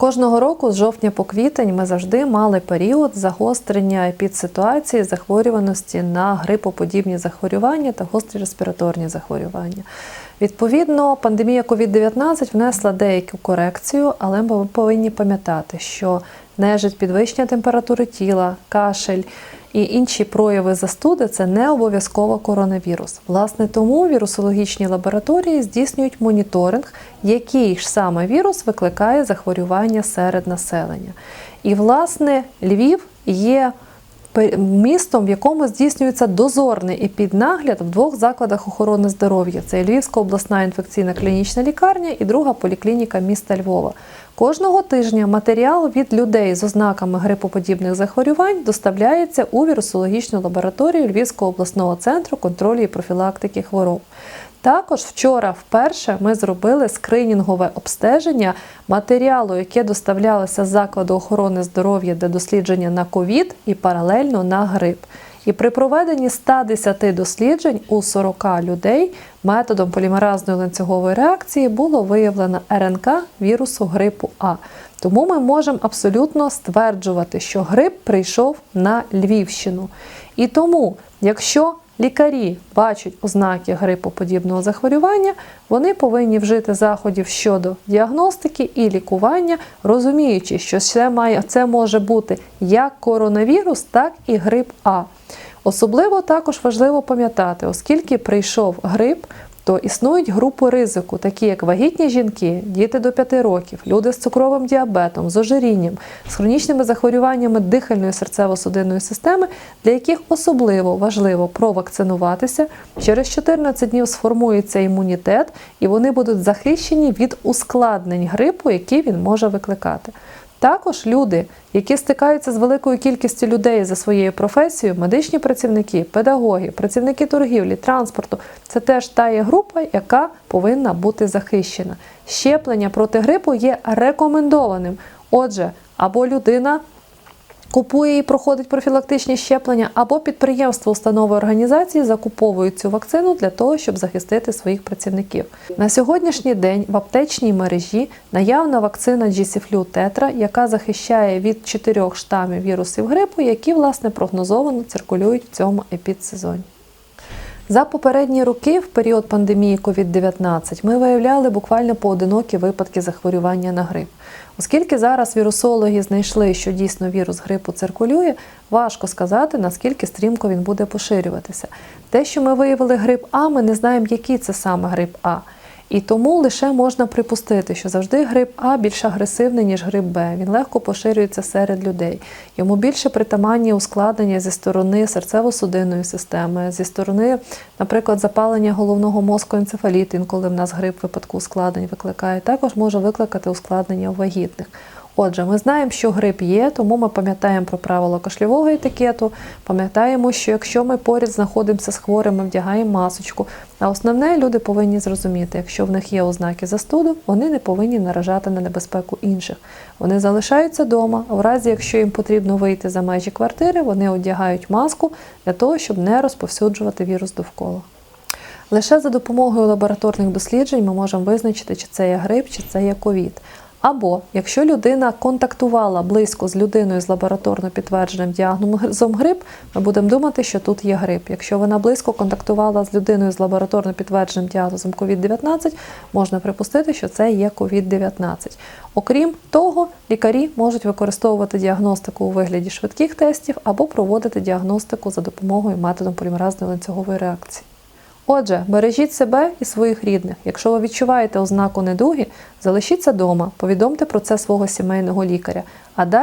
Кожного року з жовтня по квітень ми завжди мали період загострення епідситуації захворюваності на грипоподібні захворювання та гострі респіраторні захворювання. Відповідно, пандемія COVID-19 внесла деяку корекцію, але ми повинні пам'ятати, що нежить підвищення температури тіла, кашель і інші прояви застуди це не обов'язково коронавірус. Власне, тому вірусологічні лабораторії здійснюють моніторинг, який ж саме вірус викликає захворювання серед населення. І, власне, Львів є містом, в якому здійснюється дозорний епіднагляд в двох закладах охорони здоров'я: це Львівська обласна інфекційна клінічна лікарня і друга поліклініка міста Львова. Кожного тижня матеріал від людей з ознаками грипоподібних захворювань доставляється у вірусологічну лабораторію Львівського обласного центру контролю і профілактики хвороб. Також вчора вперше ми зробили скринінгове обстеження матеріалу, яке доставлялося з закладу охорони здоров'я для дослідження на ковід і паралельно на грип. І при проведенні 110 досліджень у 40 людей методом полімеразної ланцюгової реакції було виявлено РНК вірусу грипу А. Тому ми можемо абсолютно стверджувати, що грип прийшов на Львівщину. І тому, якщо лікарі бачать ознаки грипоподібного захворювання, вони повинні вжити заходів щодо діагностики і лікування, розуміючи, що це, має, це може бути як коронавірус, так і грип А. Особливо також важливо пам'ятати, оскільки прийшов грип, то існують групи ризику, такі як вагітні жінки, діти до 5 років, люди з цукровим діабетом, з ожирінням, з хронічними захворюваннями дихальної серцево-судинної системи, для яких особливо важливо провакцинуватися. Через 14 днів сформується імунітет, і вони будуть захищені від ускладнень грипу, які він може викликати. Також люди, які стикаються з великою кількістю людей за своєю професією, медичні працівники, педагоги, працівники торгівлі, транспорту це теж та є група, яка повинна бути захищена. Щеплення проти грипу є рекомендованим. Отже, або людина купує і проходить профілактичні щеплення, або підприємство, установи організації закуповують цю вакцину для того, щоб захистити своїх працівників. На сьогоднішній день в аптечній мережі наявна вакцина GC-Flu Tetra, яка захищає від чотирьох штамів вірусів грипу, які власне прогнозовано циркулюють в цьому епідсезоні. За попередні роки, в період пандемії COVID-19, ми виявляли буквально поодинокі випадки захворювання на грип. Оскільки зараз вірусологи знайшли, що дійсно вірус грипу циркулює, важко сказати, наскільки стрімко він буде поширюватися. Те, що ми виявили грип А, ми не знаємо, який це саме грип А. І тому лише можна припустити, що завжди грип А більш агресивний, ніж грип Б. Він легко поширюється серед людей. Йому більше притаманні ускладнення зі сторони серцево-судинної системи, зі сторони, наприклад, запалення головного мозку енцефаліт, інколи в нас грип випадку ускладнень викликає, також може викликати ускладнення у вагітних. Отже, ми знаємо, що грип є, тому ми пам'ятаємо про правила кашльового етикету, пам'ятаємо, що якщо ми поряд знаходимося з хворим, ми вдягаємо масочку. А основне, люди повинні зрозуміти, якщо в них є ознаки застуду, вони не повинні наражати на небезпеку інших. Вони залишаються вдома, в разі, якщо їм потрібно вийти за межі квартири, вони одягають маску для того, щоб не розповсюджувати вірус довкола. Лише за допомогою лабораторних досліджень ми можемо визначити, чи це є грип, чи це є ковід. Або якщо людина контактувала близько з людиною з лабораторно підтвердженим діагнозом грип, ми будемо думати, що тут є грип. Якщо вона близько контактувала з людиною з лабораторно підтвердженим діагнозом COVID-19, можна припустити, що це є COVID-19. Окрім того, лікарі можуть використовувати діагностику у вигляді швидких тестів або проводити діагностику за допомогою методом полімеразної ланцюгової реакції. Отже, бережіть себе і своїх рідних. Якщо ви відчуваєте ознаку недуги, залишіться вдома, повідомте про це свого сімейного лікаря. А далі